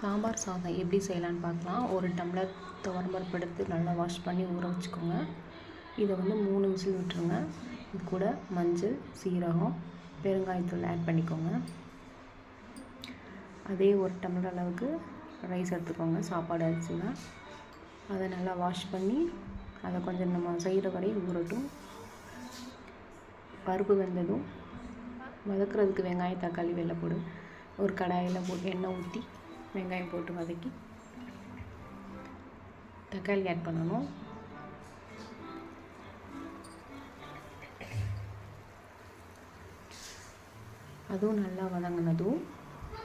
சாம்பார் சாதம் எப்படி செய்யலான்னு பார்க்கலாம். ஒரு டம்ளர் துவரம்பருப்பு எடுத்து நல்லா வாஷ் பண்ணி ஊற வச்சுக்கோங்க. இதை வந்து மூணு விசில் விட்டுருங்க. இது கூட மஞ்சள் சீரகம் பெருங்காயத்தூள் ஆட் பண்ணிக்கோங்க. அதே ஒரு டம்ளர் அளவுக்கு ரைஸ் எடுத்துக்கோங்க. சாப்பாடு அரிசினா அதை நல்லா வாஷ் பண்ணி அதை கொஞ்சம் நம்ம செய்கிற வரை ஊறட்டும். பருப்பு வெந்ததும் வதக்குறதுக்கு வெங்காயம் தக்காளி வெள்ளை போடு ஒரு கடாயில் போட்டு எண்ணெய் ஊற்றி வெங்காயம் போட்டு வதக்கி தக்காளி ஆட் பண்ணணும். அதுவும் நல்லா வதங்கினதும்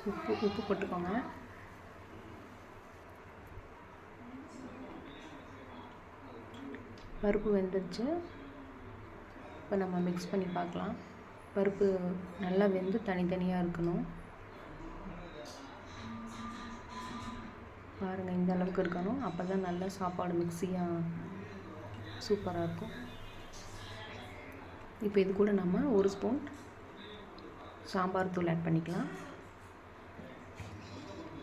உப்பு உப்பு போட்டுக்கோங்க. பருப்பு வெந்துருச்சு. இப்போ நம்ம மிக்ஸ் பண்ணி பார்க்கலாம். பருப்பு நல்லா வெந்து தனித்தனியாக இருக்கணும். பாருங்கள் இந்த அளவுக்கு இருக்கணும். அப்போ தான் நல்லா சாப்பாடு மிக்ஸியாக சூப்பராக இருக்கும். இப்போ இது கூட நம்ம ஒரு ஸ்பூன் சாம்பார் தூள் ஆட் பண்ணிக்கலாம்.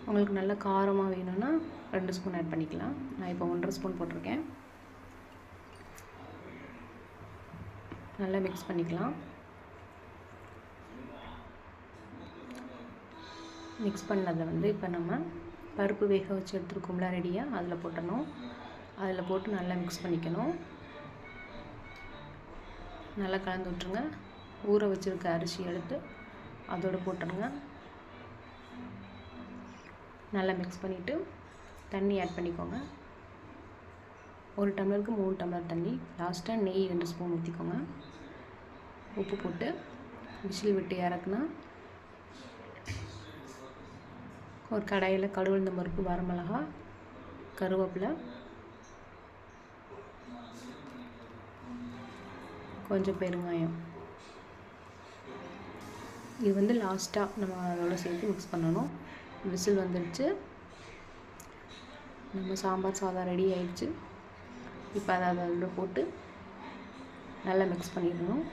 உங்களுக்கு நல்ல காரமாக வேணும்னா ரெண்டு ஸ்பூன் ஆட் பண்ணிக்கலாம். நான் இப்போ ஒன்றரை ஸ்பூன் போட்டிருக்கேன். நல்லா மிக்ஸ் பண்ணிக்கலாம். மிக்ஸ் பண்ணதை வந்து இப்போ நம்ம பருப்பு வேக வச்சு எடுத்துருக்கோம்ல ரெடியாக அதில் போட்டணும் அதில் போட்டு நல்லா மிக்ஸ் பண்ணிக்கணும். நல்லா கலந்து விட்ருங்க ஊற வச்சுருக்க அரிசி எடுத்து அதோடு போட்டுருங்க. நல்லா மிக்ஸ் பண்ணிவிட்டு தண்ணி ஆட் பண்ணிக்கோங்க. ஒரு டம்ளருக்கு மூணு டம்ளர் தண்ணி. லாஸ்ட்டாக நெய் ரெண்டு ஸ்பூன் ஊற்றிக்கோங்க உப்பு போட்டு விசில் விட்டு இறக்குனா ஒரு கடாயில் இந்த பருப்பு வரமிளகா கருவேப்பிலை கொஞ்சம் பெருங்காயம். இது வந்து லாஸ்ட்டாக நம்ம அதோட சேர்த்து மிக்ஸ் பண்ணணும். விசில் வந்துடுச்சு. நம்ம சாம்பார் சாதம் ரெடி ஆயிடுச்சு. இப்போ அதை அதில் போட்டு நல்லா மிக்ஸ் பண்ணிடணும்.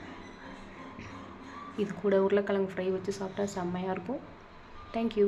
இது கூட உருளைக்கிழங்கு ஃப்ரை வச்சு சாப்பிட்டா செம்மையாக இருக்கும். தேங்க்யூ